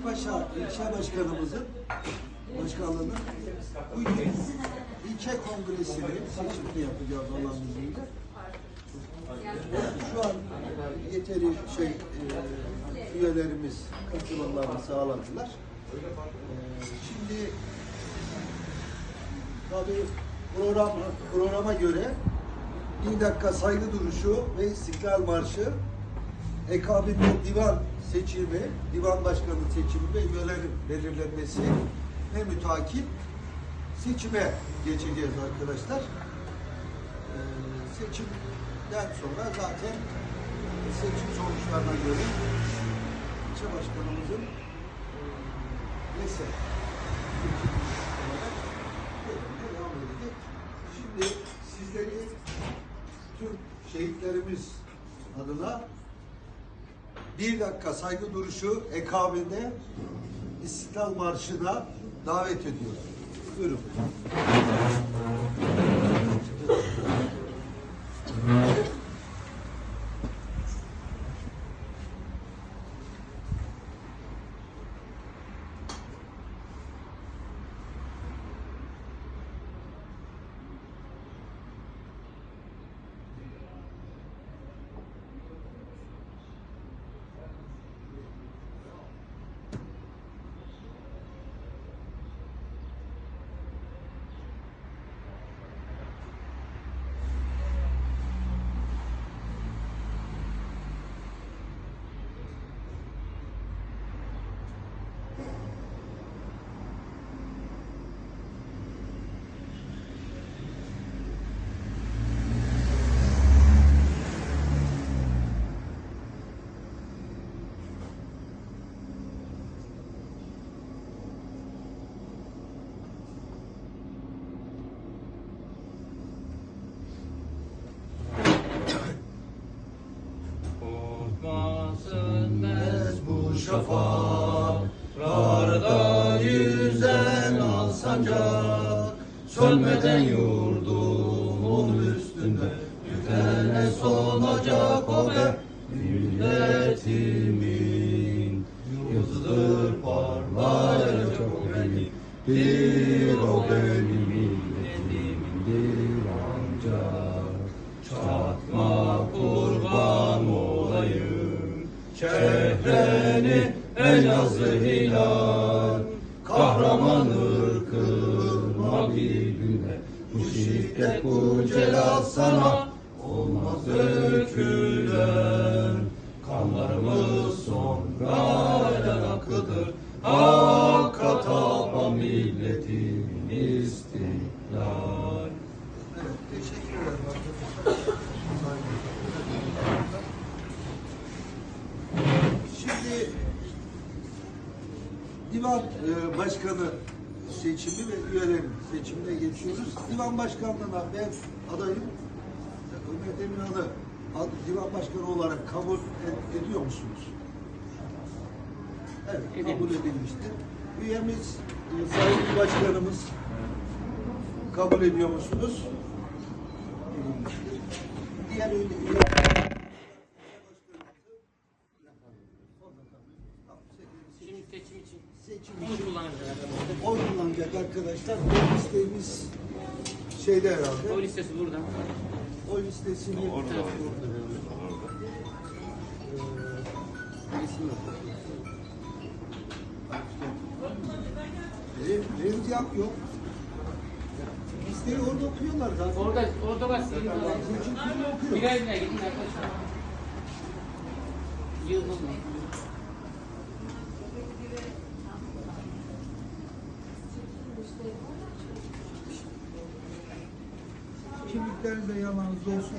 Akpaşa ilçe başkanımızın başkanlığının bu yıl ilçe kongresini seçimini yapacağız Allah'ın izniyle. Şu an yeteri şey e, üyelerimiz katılımlarını sağladılar. E, şimdi tabii program, programa göre bir dakika saygı duruşu ve İstiklal Marşı ekabinde divan seçimi, divan başkanı seçimi ve üyelerin belirlenmesi ve mütakip seçime geçeceğiz arkadaşlar. Ee, seçimden sonra zaten seçim sonuçlarına göre ilçe başkanımızın e, neyse devam edecek. Şimdi sizleri tüm şehitlerimiz adına bir dakika saygı duruşu ekabinde İstiklal Marşı'na davet ediyoruz. Buyurun. Şafaklarda yüzen al sancak Sönmeden yurdumun üstünde tükene solacak günde Bu şiddet bu celal sana Olmaz dökülen Kanlarımız sonradan akıdır Hakka taban milletin istiklal. Evet, teşekkür ederim. Şimdi divan e, başkanı seçimi ve üyelerin seçimine geçiyoruz. Divan başkanlığına ben adayım. Ömer Demirhan'ı divan başkanı olarak kabul ed- ediyor musunuz? Evet, kabul edilmiştir. Üyemiz, e, sayın başkanımız kabul ediyor musunuz? edilmiştir. Diğer üye- üye- Şimdi seçim için seçim oy için oy kullanacak arkadaşlar. Oy listemiz şeyde Oy herhalde. listesi burada. Oy listesini Orada. İsim yok. Re- Remzi Ak yok. Listeyi orada okuyorlar zaten. Orada, orada var. Seçim kurulu okuyor. Bir ayına gidin arkadaşlar. Yığılma. Kimlikleriniz de yanınızda olsun.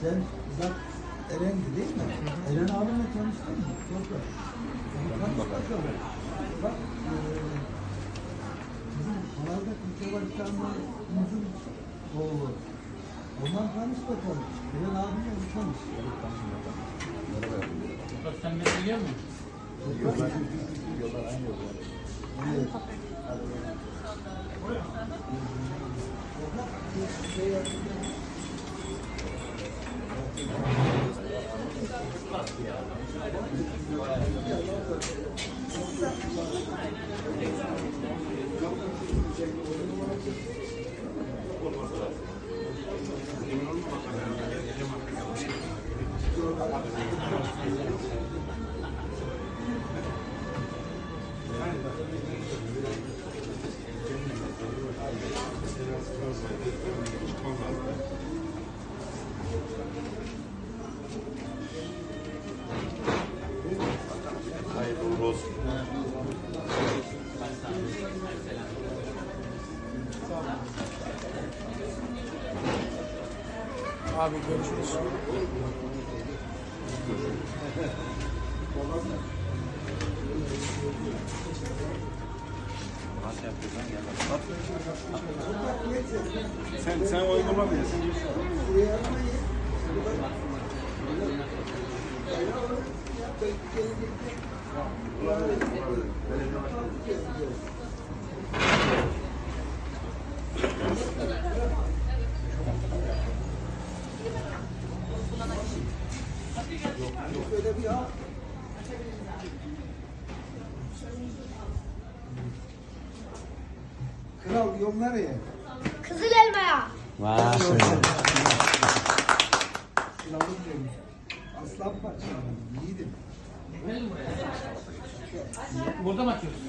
Sen Zat Eren'di değil mi? Eren abimle tanıştın mı? Toprak. Tanış bakalım. Bak, eee bizim Manavgat İlçe Başkanlığımızın oğlu. Ondan tanış bakalım. Güven abimle bir tanış. Bak sen beni biliyor musun? Evet. Hayırlı Abi görüşürüz. Sen sen oynama bile. Sen Kral yol nereye? Kızıl elmaya. Kralım benim. Aslan parçalarım. Yiğidim. Burada mı açıyorsun?